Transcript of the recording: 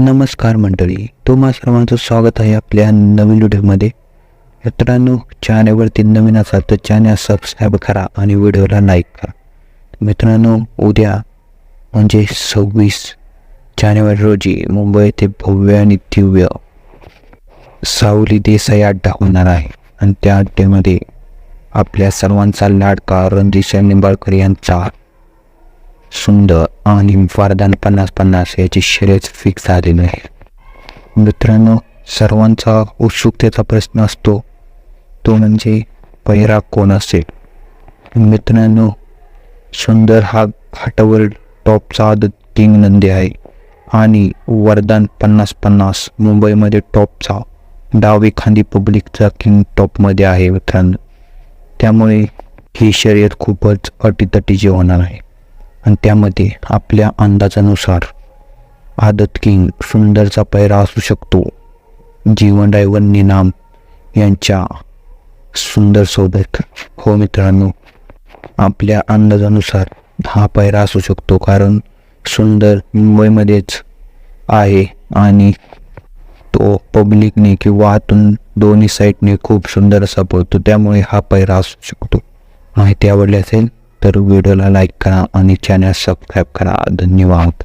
नमस्कार मंडळी तुम्हा सर्वांचं स्वागत आहे आपल्या नवीन व्हिडिओमध्ये. मित्रांनो चॅनलवरती नवीन असाल तर चॅनल सबस्क्राईब करा आणि व्हिडिओला लाईक करा. मित्रांनो उद्या म्हणजे सव्वीस जानेवारी रोजी मुंबई येथे भव्य आणि दिव्य सावली देसाई अड्डा होणार आहे. आणि त्या अड्ड्यामध्ये आपल्या सर्वांचा लाडका रणजित निंबाळकर यांचा सुंदर आणि वरदान पन्नास पन्नास याची शर्यत फिक्स झालेली आहे मित्रांनो सर्वांचा उत्सुकतेचा प्रश्न असतो तो म्हणजे पैरा कोण असेल? मित्रांनो सुंदर हा घाटावर टॉपचा आदत किंग नंदी आहे आणि वरदान पन्नास पन्नास मुंबईमध्ये टॉपचा डावी खांदी पब्लिकचा किंग टॉपमध्ये आहे मित्रांनो. त्यामुळे ही शर्यत खूपच अटीतटीची होणार आहे. आणि त्यामध्ये आपल्या अंदाजानुसार आदत किंग सुंदरचा पैरा असू शकतो. जीवन डायवन निनाम यांच्या सुंदर सोबत हो मित्रांनो आपल्या अंदाजानुसार हा पैरा असू शकतो कारण सुंदर मुंबईमध्येच आहे आणि तो पब्लिकने किंवा आतून दोन्ही साईडने खूप सुंदर असा पळतो त्यामुळे हा पैरा असू शकतो. माहिती आवडली असेल तर व्हिडिओला लाईक करा आणि चॅनल सबस्क्राईब करा. धन्यवाद.